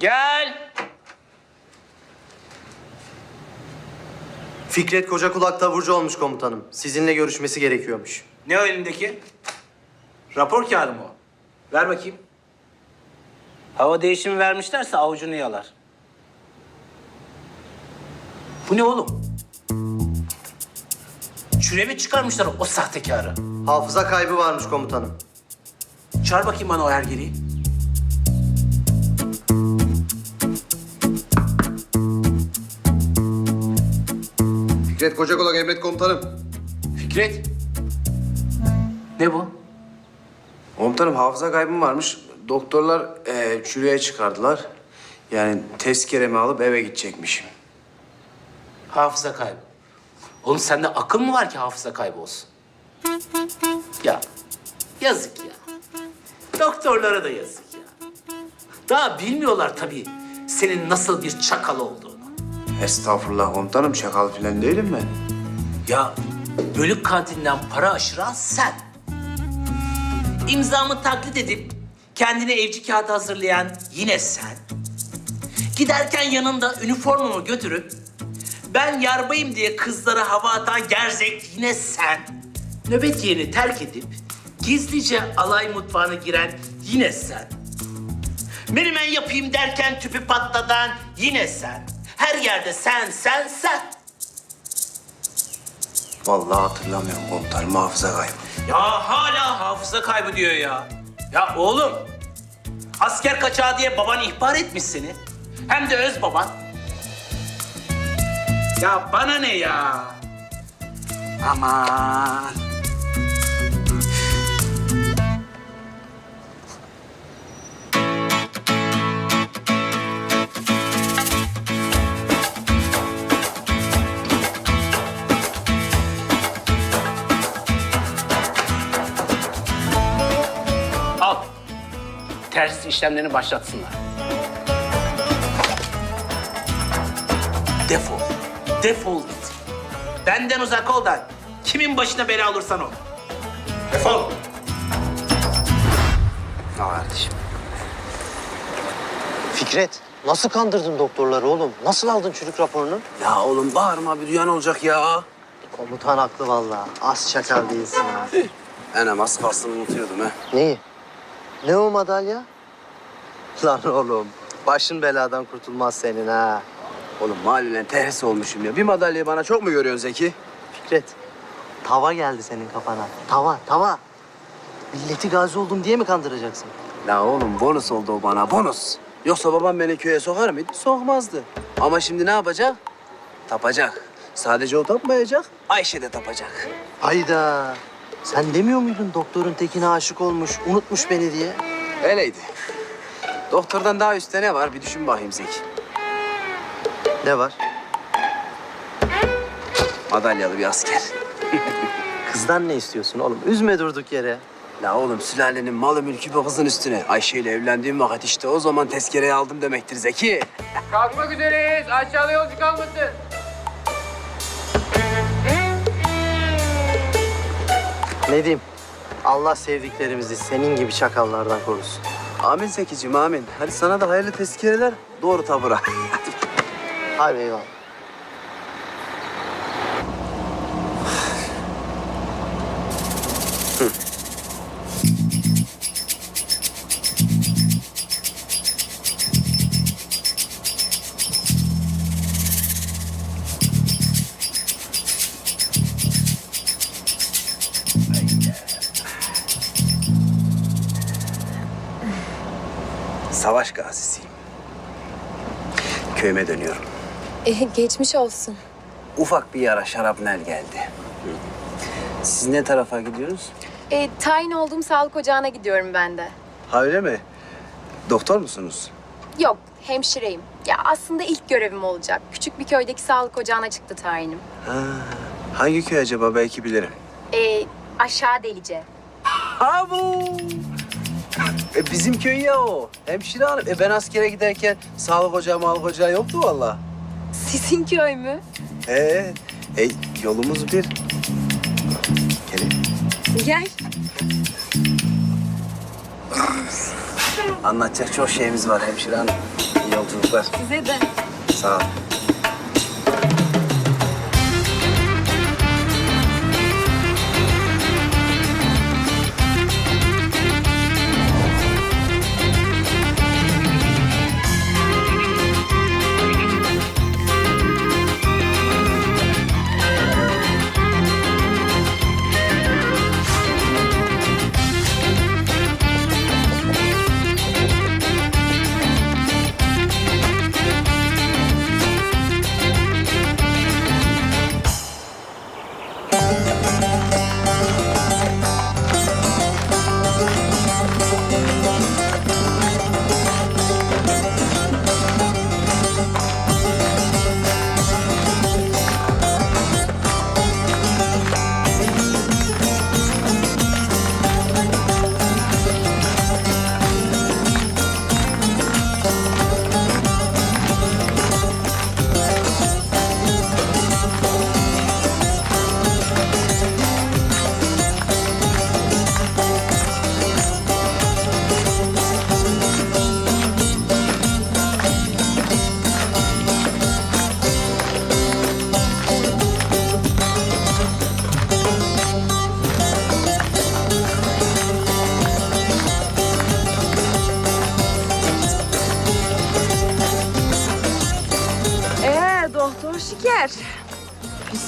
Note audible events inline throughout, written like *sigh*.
Gel. Fikret Koca Kulak taburcu olmuş komutanım. Sizinle görüşmesi gerekiyormuş. Ne o elindeki? Rapor kağıdı mı o? Ver bakayım. Hava değişimi vermişlerse avucunu yalar. Bu ne oğlum? Çürevi çıkarmışlar o sahtekarı. Hafıza kaybı varmış komutanım. Çağır bakayım bana o hergeliği. Fikret Kocakulak emret komutanım. Fikret. Ne bu? Komutanım hafıza kaybım varmış. Doktorlar eee çürüye çıkardılar. Yani tezkeremi alıp eve gidecekmişim. Hafıza kaybı. Oğlum sende akıl mı var ki hafıza kaybı olsun? Ya yazık ya. Doktorlara da yazık ya. Daha bilmiyorlar tabii senin nasıl bir çakal olduğunu. Estağfurullah komutanım çakal falan değilim ben. Ya bölük kantinden para aşıran sen. İmzamı taklit edip kendine evci kağıdı hazırlayan yine sen. Giderken yanında üniformamı götürüp ben yarbayım diye kızlara hava atan gerzek yine sen. Nöbet yerini terk edip gizlice alay mutfağına giren yine sen. Menemen yapayım derken tüpü patladan yine sen. Her yerde sen, sen, sen. Vallahi hatırlamıyorum komutanım hafıza kaybı. Ya hala hafıza kaybı diyor ya. Ya oğlum, asker kaçağı diye baban ihbar etmiş seni. Hem de öz baban. Ya bana ne ya? Aman. İşlemlerini başlatsınlar. Defol. Defol git. Benden uzak ol da kimin başına bela olursan ol. Defol. Al kardeşim. Fikret, nasıl kandırdın doktorları oğlum? Nasıl aldın çürük raporunu? Ya oğlum bağırma bir duyan olacak ya. Komutan haklı vallahi. Az çakal değilsin ha. Enem az kalsın unutuyordum ha. Neyi? Ne o madalya? Lan oğlum, başın beladan kurtulmaz senin ha. Oğlum mahallen terhis olmuşum ya. Bir madalyayı bana çok mu görüyorsun Zeki? Fikret, tava geldi senin kafana. Tava, tava. Milleti gazi oldum diye mi kandıracaksın? La oğlum bonus oldu o bana bonus. Yoksa babam beni köye sokar mıydı? Sokmazdı. Ama şimdi ne yapacak? Tapacak. Sadece o tapmayacak, Ayşe de tapacak. Hayda. Sen demiyor muydun doktorun tekine aşık olmuş, unutmuş beni diye? Öyleydi. Doktordan daha üstte ne var? Bir düşün bakayım Zeki. Ne var? Madalyalı bir asker. *laughs* Kızdan ne istiyorsun oğlum? Üzme durduk yere. La oğlum sülalenin malı mülkü bu kızın üstüne. Ayşe ile evlendiğim vakit işte o zaman tezkereyi aldım demektir Zeki. Kalkmak üzereyiz. Aşağıda yolcu kalmasın. Ne diyeyim? Allah sevdiklerimizi senin gibi çakallardan korusun. Amin Zeki'cim amin. Hadi sana da hayırlı tezkereler. Doğru tabura. *laughs* Hadi eyvallah. Savaş gazisiyim. Köyüme dönüyorum. E, geçmiş olsun. Ufak bir yara şarapnel geldi. Siz ne tarafa gidiyorsunuz? E, tayin olduğum sağlık ocağına gidiyorum ben de. Ha öyle mi? Doktor musunuz? Yok, hemşireyim. Ya aslında ilk görevim olacak. Küçük bir köydeki sağlık ocağına çıktı tayinim. Ha, hangi köy acaba belki bilirim. E, aşağı delice. Ha bu. E bizim köy ya o. Hemşire hanım. E ben askere giderken sağlık ocağı mağlık ocağı yoktu valla. Sizin köy mü? Ee, e, yolumuz bir. Gelin. Gel. Anlatacak çok şeyimiz var hemşire hanım. İyi yolculuklar. Size de. Sağ ol.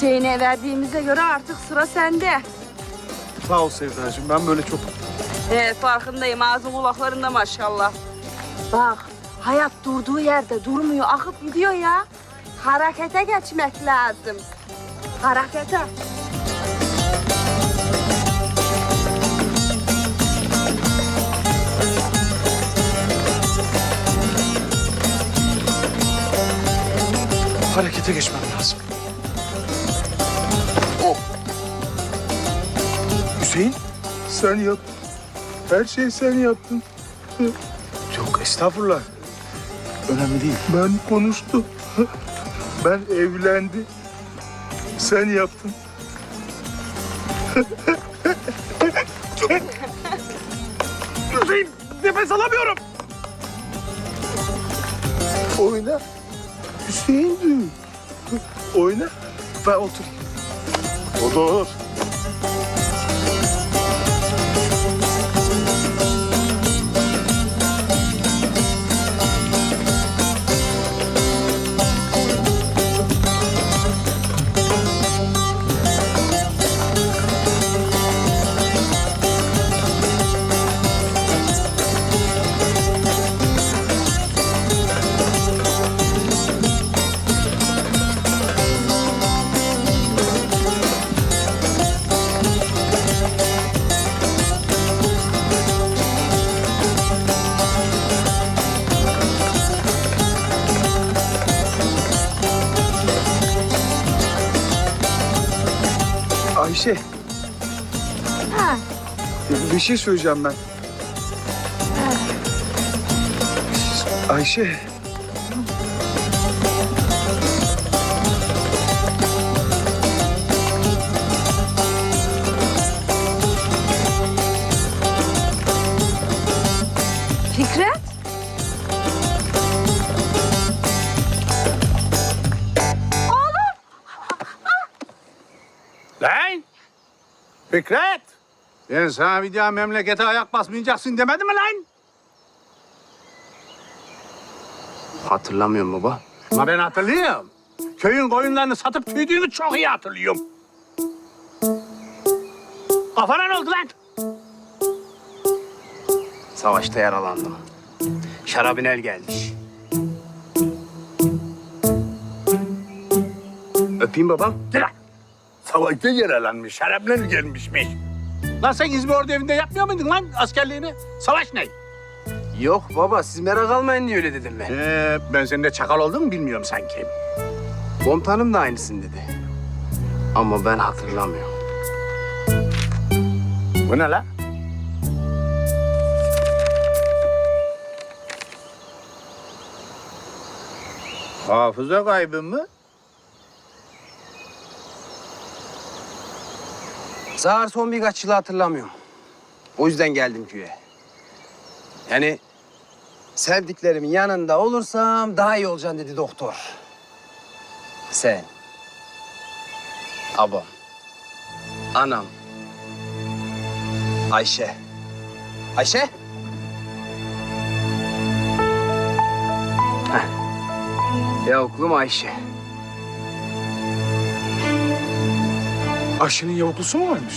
Hüseyin'e verdiğimize göre artık sıra sende. Sağ ol Sevdacığım. Ben böyle çok... He farkındayım ağzı kulaklarında maşallah. Bak hayat durduğu yerde durmuyor akıp gidiyor ya. Harekete geçmek lazım. Harekete. Harekete geçmem lazım. Hüseyin, sen yap. Her şeyi sen yaptın. Yok, estağfurullah. Önemli değil. Ben konuştum. Ben evlendi. Sen yaptın. Hüseyin, nefes alamıyorum. Oyna. Hüseyin Oyna. Ben otur. Otur. Bir şey söyleyeceğim ben. Ayşe. Fikret. Lan! Fikret! Ben sana bir daha memlekete ayak basmayacaksın demedim mi lan? Hatırlamıyorum baba. Ama ben hatırlıyorum. Köyün koyunlarını satıp tüydüğünü çok iyi hatırlıyorum. Kafana ne oldu lan? Savaşta yaralandım. Şarabın el gelmiş. Öpeyim babam. Lan. Savaşta yaralanmış, şaraplar gelmişmiş. Lan sen İzmir evinde yapmıyor muydun lan askerliğini? Savaş ne? Yok baba siz merak almayın diye öyle dedim ben. Ee, ben senin de çakal oldum mu bilmiyorum sanki. Komutanım da aynısını dedi. Ama ben hatırlamıyorum. Bu ne lan? Hafıza kaybı mı? Zahar son birkaç yılı hatırlamıyorum. O yüzden geldim köye. Yani Sevdiklerimin yanında olursam daha iyi olacaksın dedi doktor. Sen. Abam. Anam. Ayşe. Ayşe? Heh. Yavuklum Ayşe. Ayşe'nin yavuklusu mu varmış?